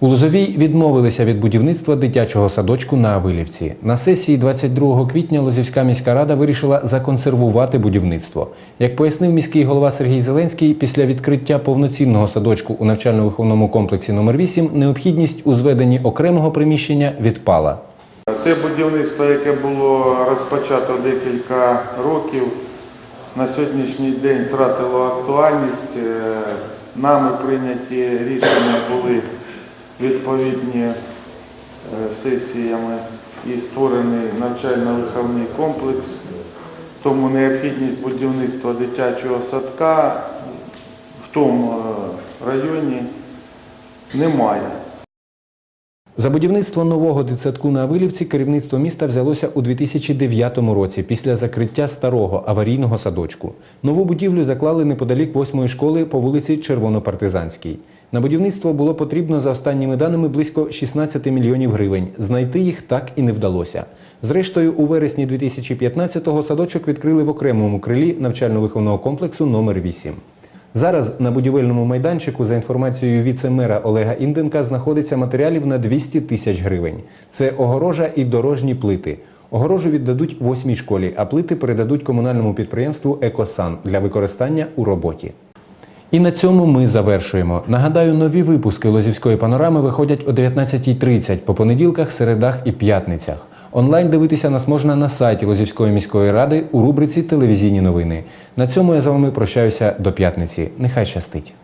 У Лозовій відмовилися від будівництва дитячого садочку на Авилівці. На сесії 22 квітня Лозівська міська рада вирішила законсервувати будівництво. Як пояснив міський голова Сергій Зеленський, після відкриття повноцінного садочку у навчально-виховному комплексі номер 8 необхідність у зведенні окремого приміщення відпала. Те будівництво, яке було розпочато декілька років, на сьогоднішній день втратило актуальність. Е, Нами прийняті рішення були відповідні е, сесіями і створений навчально-виховний комплекс. Тому необхідність будівництва дитячого садка в тому е, районі немає. За будівництво нового дитсадку на Авилівці керівництво міста взялося у 2009 році після закриття старого аварійного садочку. Нову будівлю заклали неподалік восьмої школи по вулиці Червонопартизанській. На будівництво було потрібно за останніми даними близько 16 мільйонів гривень. Знайти їх так і не вдалося. Зрештою, у вересні 2015-го садочок відкрили в окремому крилі навчально-виховного комплексу номер 8 Зараз на будівельному майданчику, за інформацією віце-мера Олега Інденка, знаходиться матеріалів на 200 тисяч гривень. Це огорожа і дорожні плити. Огорожу віддадуть восьмій школі, а плити передадуть комунальному підприємству Екосан для використання у роботі. І на цьому ми завершуємо. Нагадаю, нові випуски Лозівської панорами виходять о 19.30 по понеділках, середах і п'ятницях. Онлайн дивитися нас можна на сайті Лозівської міської ради у рубриці Телевізійні новини. На цьому я з вами прощаюся до п'ятниці. Нехай щастить.